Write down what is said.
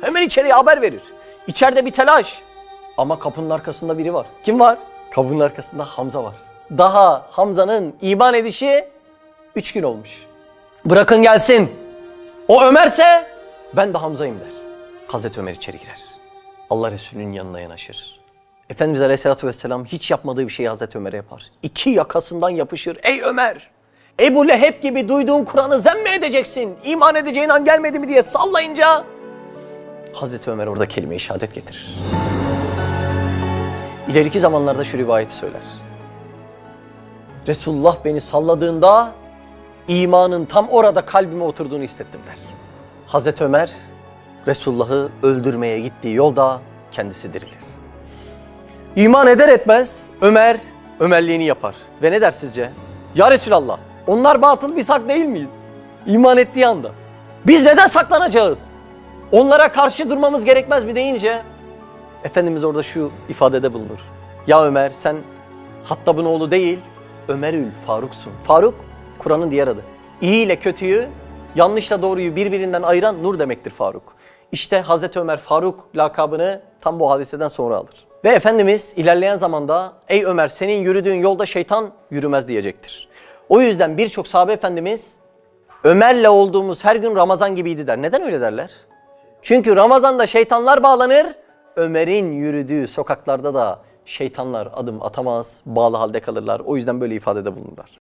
Hemen içeriye haber verir. İçeride bir telaş. Ama kapının arkasında biri var. Kim var? Kapının arkasında Hamza var. Daha Hamza'nın iman edişi üç gün olmuş. Bırakın gelsin. O Ömer'se ben de Hamza'yım der. Hazreti Ömer içeri girer. Allah Resulü'nün yanına yanaşır. Efendimiz Aleyhisselatü Vesselam hiç yapmadığı bir şeyi Hazreti Ömer'e yapar. İki yakasından yapışır. Ey Ömer! Ebu Leheb gibi duyduğun Kur'an'ı zemme edeceksin. İman edeceğin an gelmedi mi diye sallayınca Hazreti Ömer orada kelime-i şehadet getirir. İleriki zamanlarda şu rivayeti söyler. Resulullah beni salladığında imanın tam orada kalbime oturduğunu hissettim der. Hazreti Ömer Resulullah'ı öldürmeye gittiği yolda kendisi dirilir. İman eder etmez Ömer Ömerliğini yapar. Ve ne der sizce? Ya Resulallah onlar batıl biz hak değil miyiz? İman ettiği anda. Biz neden saklanacağız? Onlara karşı durmamız gerekmez mi deyince Efendimiz orada şu ifadede bulunur. Ya Ömer sen Hattab'ın oğlu değil Ömerül Faruk'sun. Faruk Kur'an'ın diğer adı. İyi ile kötüyü, yanlışla doğruyu birbirinden ayıran nur demektir Faruk. İşte Hazreti Ömer Faruk lakabını tam bu hadiseden sonra alır. Ve Efendimiz ilerleyen zamanda ey Ömer senin yürüdüğün yolda şeytan yürümez diyecektir. O yüzden birçok sahabe efendimiz Ömer'le olduğumuz her gün Ramazan gibiydi der. Neden öyle derler? Çünkü Ramazan'da şeytanlar bağlanır. Ömer'in yürüdüğü sokaklarda da şeytanlar adım atamaz, bağlı halde kalırlar. O yüzden böyle ifadede bulunurlar.